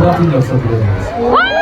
같은 엽서 드려드리겠습니다.